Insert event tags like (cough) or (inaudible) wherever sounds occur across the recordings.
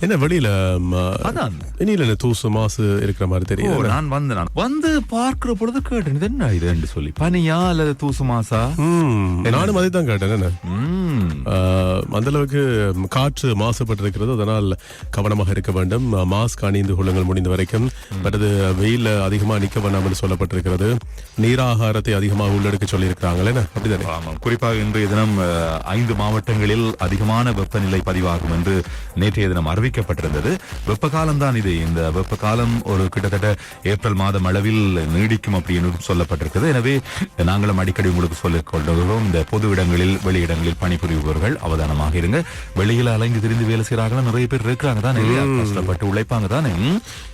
என்ன வெளியில அதான். என்ன தூசு மாசு இருக்கிற மாதிரி ஓ, தெரியுது நான் வந்து நான் வந்து பார்க்கிற பொழுது கேட்டேன் இது என்ன இதுன்னு சொல்லி. பனியா அல்லது தூசு மாசா? நானும் அதை தான் கேட்டேன் என்ன? அந்த அளவுக்கு காற்று மாசுபட்டிருக்கிறது. அதனால் கவனமாக இருக்க வேண்டும். மாஸ்க் அணிந்து கொள்ளுங்கள் முடிந்த வரைக்கும். மற்றது வெயில அதிகமாக நிற்க வேண்டாம் என்று சொல்லப்பட்டிருக்கிறது. நீராகாரத்தை அதிகமாக உள்ளெடுக்க சொல்லியிருக்கிறாங்களே அப்படிதானே? ஆமாம். குறிப்பாக இன்றைய தினம் ஐந்து மாவட்டங்களில் அதிகமான வெப்பநிலை பதிவாகும் என்று நேற்றைய தினம் அறிவிக்கப்பட்டிருந்தது. வெப்ப காலம் தான் இது. இந்த வெப்ப காலம் ஒரு கிட்டத்தட்ட ஏப்ரல் மாதம் அளவில் நீடிக்கும் அப்படின்னு சொல்லப்பட்டிருக்கிறது. எனவே நாங்களும் அடிக்கடி உங்களுக்கு சொல்லிக் கொள்கிறோம். இந்த பொது இடங்களில் வெளி இடங்களில் பணிபுரிபவர்கள் அவதானமாக இருங்க. வெளியில அலைந்து திரிந்து வேலை செய்யறாங்க நிறைய பேர் இருக்கிறாங்க தானே? கஷ்டப்பட்டு உழைப்பாங்க தானே?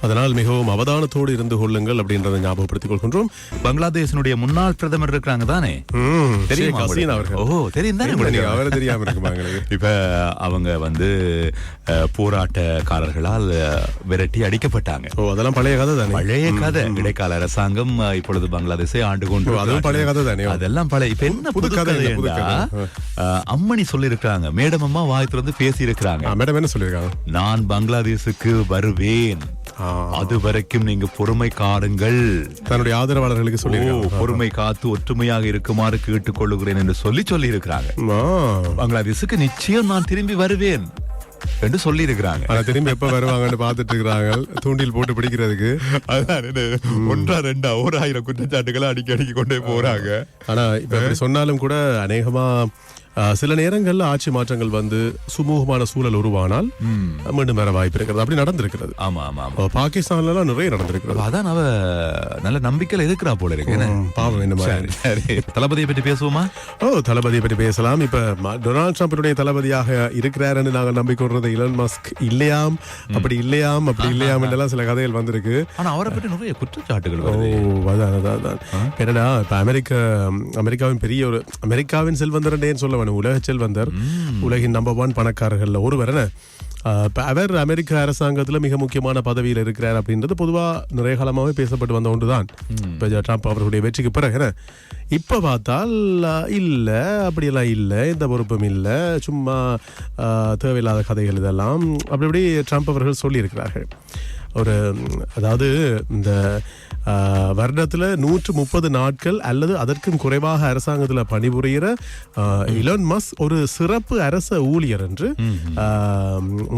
அதனால் மிகவும் அவதானத்தோடு இருந்து கொள்ளுங்கள் அப்படின்றத ஞாபகப்படுத்திக் கொள்கின்றோம். பங்களாதேஷனுடைய முன்னாள் பிரதமர் இருக்கிறாங்க தானே? தெரியுமா ஓ தெரியும் தானே அவரை தெரியாம (laughs) இப்ப அவங்க வந்து போராட்டக்காரர்களால் விரட்டி அடிக்கப்பட்டாங்க. ஓ அதெல்லாம் பழைய கதை தானே? பழைய கதை. இடைக்கால அரசாங்கம் இப்பொழுது பங்களாதேஷை ஆண்டு கொண்டு அதுவும் பழைய கதை தானே? அதெல்லாம் பழைய இப்ப என்ன புது கதை புது அம்மணி சொல்லி இருக்காங்க மேடம் அம்மா வாய் திறந்து பேசி இருக்கிறாங்க மேடம் என்ன சொல்லியிருக்காங்க? நான் பங்களாதேஷுக்கு வருவேன். அது வரைக்கும் நீங்க பொறுமை காடுங்கள். தன்னுடைய ஆதரவாளர்களுக்கு சொல்லியிருக்காங்க. பொறுமை காத்து ஒற்றுமையாக இருக்குமாறு கேட்டுக்கொள்ளுகிறேன் என்று சொல்லி சொல்லி இருக்கிறாங்க. பங்களாதேஷுக்கு நிச்சயம் நான் திரும்பி வருவேன் என்று சொல்லி இருக்கிறாங்க திரும்பி எப்ப வருவாங்கன்னு பாத்துட்டு இருக்கிறாங்க தூண்டில் போட்டு பிடிக்கிறதுக்கு. அதான் ஒன்றா ரெண்டா ஓராயிரம் குற்றச்சாட்டுகளை அடிக்கி அடிக்கி கொண்டே போறாங்க. ஆனா இப்ப சொன்னாலும் கூட அநேகமா சில நேரங்கள்ல ஆட்சி மாற்றங்கள் வந்து சுமூகமான சூழல் உருவானால் மீண்டும் வர வாய்ப்பு இருக்கிறது. அப்படி நடந்திருக்கிறது. ஆமா ஆமா ஆமா. அப்ப பாகிஸ்தான்ல எல்லாம் நிறைய நடந்திருக்கிறது. அதான் அவ நல்ல நம்பிக்கையில இருக்கிறா போல இருக்கு. பாவம் என்ன தளபதியை பற்றி பேசுவோமா? ஓ தளபதியை பற்றி பேசலாம். இப்ப டொனால்ட் ட்ரம்பினுடைய தளபதியாக இருக்கிறாருன்னு நாங்கள் நம்பிக்கொள்றது இலன் மஸ்க் இல்லையாம் அப்படி இல்லையாம் அப்படி இல்லையாம் என்றெல்லாம் சில கதைகள் வந்திருக்கு. ஆனா அவரை பற்றி நிறைய குற்றச்சாட்டுகள் ஓ அதான் அதான் என்னடா இப்ப அமெரிக்க அமெரிக்காவின் பெரிய ஒரு அமெரிக்காவின் செல்வந்தர்ன்றேன்னு சொல்ல வேணும் உலக செல்வந்தர் உலகின் நம்பர் ஒன் பணக்காரர்கள்ல ஒருவர் அவர் அமெரிக்க அரசாங்கத்துல மிக முக்கியமான பதவியில் இருக்கிறார் அப்படின்றது பொதுவா நிறைய காலமாவே பேசப்பட்டு வந்த ஒன்றுதான். இப்ப ட்ரம்ப் அவர்களுடைய வெற்றிக்கு பிறகு என்ன இப்ப பார்த்தால் இல்ல அப்படியெல்லாம் இல்லை எந்த பொறுப்பும் இல்லை சும்மா தேவையில்லாத கதைகள் இதெல்லாம். அப்படி இப்படி ட்ரம்ப் அவர்கள் சொல்லியிருக்கிறார்கள். ஒரு அதாவது இந்த வருடத்துல நூற்று முப்பது நாட்கள் அல்லது அதற்கும் குறைவாக அரசாங்கத்துல பணிபுரிகிற இலன் மஸ் ஒரு சிறப்பு அரச ஊழியர் என்று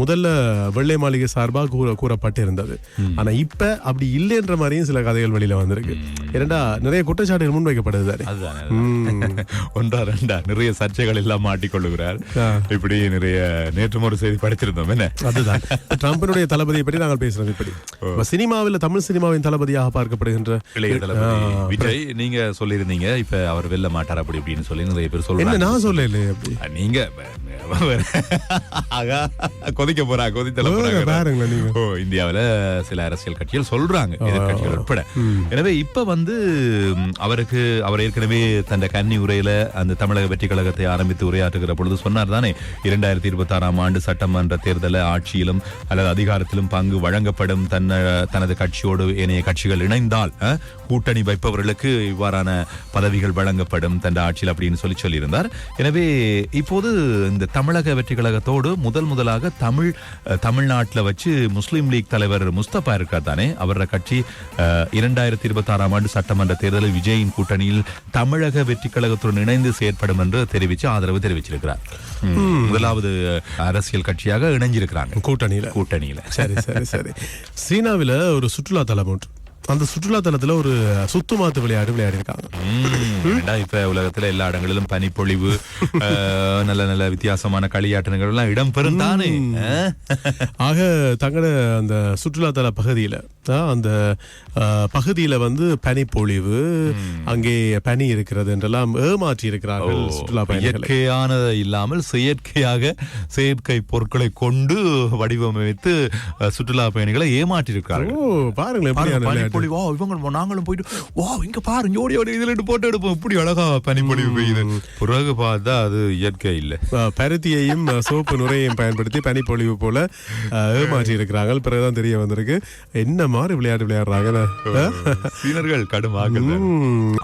முதல்ல வெள்ளை மாளிகை சார்பாக கூற கூறப்பட்டிருந்தது. ஆனா இப்ப அப்படி இல்லைன்ற மாதிரியும் சில கதைகள் வெளியில வந்திருக்கு. ஏனண்டா நிறைய குற்றச்சாட்டுகள் முன்வைக்கப்படுது தானே. (laughs) ஒன்றா ரெண்டா நிறைய சர்ச்சைகள் எல்லாம் மாட்டிக்கொள்ளுகிறார். இப்படி நிறைய நேற்று ஒரு செய்தி படிச்சிருந்தோம் என்ன? அதுதான். ட்ரம்பினுடைய தளபதியை பற்றி நாங்கள் பேசுறோம் இப்படி. இப்ப சினிமாவில் தமிழ் சினிமாவின் தளபதியாக பார்க்கப்படுகின்ற இளைய தளபதி. விஜய் நீங்க சொல்லியிருந்தீங்க இப்ப அவர் வெல்ல மாட்டார் அப்படி இப்படின்னு சொல்லி நிறைய பேர் என்ன சொல்றாங்க நான் சொல்லல நீங்க கொதிக்க போறா கொதித்தல போறாங்க. இந்தியாவுல சில அரசியல் கட்சிகள் சொல்றாங்க எதிர்கட்சிகள் உட்பட. எனவே இப்ப வந்து அவருக்கு அவர் ஏற்கனவே தன் கன்னி உரையில அந்த தமிழக வெற்றி கழகத்தை ஆரம்பித்து உரையாற்றுகிற பொழுது சொன்னார் தானே இரண்டாயிரத்தி இருபத்தி ஆறாம் ஆண்டு சட்டமன்ற தேர்தல ஆட்சியிலும் அல்லது அதிகாரத்திலும் பங்கு வழங்கப்படும் தன்னை தனது கட்சியோடு ஏனைய கட்சிகள் இணைந்தால் கூட்டணி வைப்பவர்களுக்கு இவ்வாறான பதவிகள் வழங்கப்படும் தன் ஆட்சியில் அப்படின்னு சொல்லி சொல்லியிருந்தார். எனவே இப்போது இந்த தமிழக வெற்றி கழகத்தோடு முதல் முதலாக தமிழ் தமிழ்நாட்டில் வச்சு முஸ்லீம் லீக் தலைவர் முஸ்தபா இருக்கார் தானே. அவரோட கட்சி இரண்டாயிரத்தி இருபத்தி ஆறாம் ஆண்டு சட்டமன்ற தேர்தலில் விஜயின் கூட்டணியில் தமிழக வெற்றி கழகத்துடன் இணைந்து செயற்படும் என்று தெரிவித்து ஆதரவு தெரிவிச்சிருக்கிறார். முதலாவது அரசியல் கட்சியாக இணைஞ்சிருக்கிறாங்க. கூட்டணியில. கூட்டணியில. சரி சரி சரி. சீனாவில ஒரு சுற்றுலா தலம் ஒன்று. அந்த சுற்றுலா தலத்துல ஒரு சுத்துமாத்து விளையாட்டு விளையாடி இருக்காங்க ம், ஏண்டா இப்ப உலகத்துல எல்லா இடங்களிலும் பனிப்பொழிவு (laughs) நல்ல நல்ல வித்தியாசமான களியாட்டங்கள் எல்லாம் இடம் பெறும் தானே? (laughs) ஆக தங்களோட அந்த சுற்றுலா தல பகுதியில அந்த பகுதியில வந்து பனி பொழிவு அங்கே பனி இருக்கிறது என்றெல்லாம் ஏமாற்றி இருக்கிறார்கள் சுற்றுலா பயணிகளை. இயற்கையானது இல்லாமல் செயற்கையாக செயற்கை பொருட்களை கொண்டு வடிவமைத்து சுற்றுலா பயணிகளை ஏமாற்றி இருக்கிறார்கள் பாருங்களேன் பனிப்பொழிவு. வா இவங்க நாங்களும் போயிட்டு வா இங்க பாரு இங்க ஓடி ஓடி இதுல போட்டோ எடுப்போம். இப்படி அழகா பனிப்பொழிவு பெய்யுது. பிறகு பார்த்தா அது இயற்கை இல்ல. பருத்தியையும் சோப்பு நுரையையும் பயன்படுத்தி பனிப்பொழிவு போல ஏமாற்றி இருக்கிறாங்க பிறகுதான் தெரிய வந்திருக்கு. என்ன மாதிரி விளையாட்டு விளையாடுறாங்க சீனர்கள் கடும் ஆகல் ம்.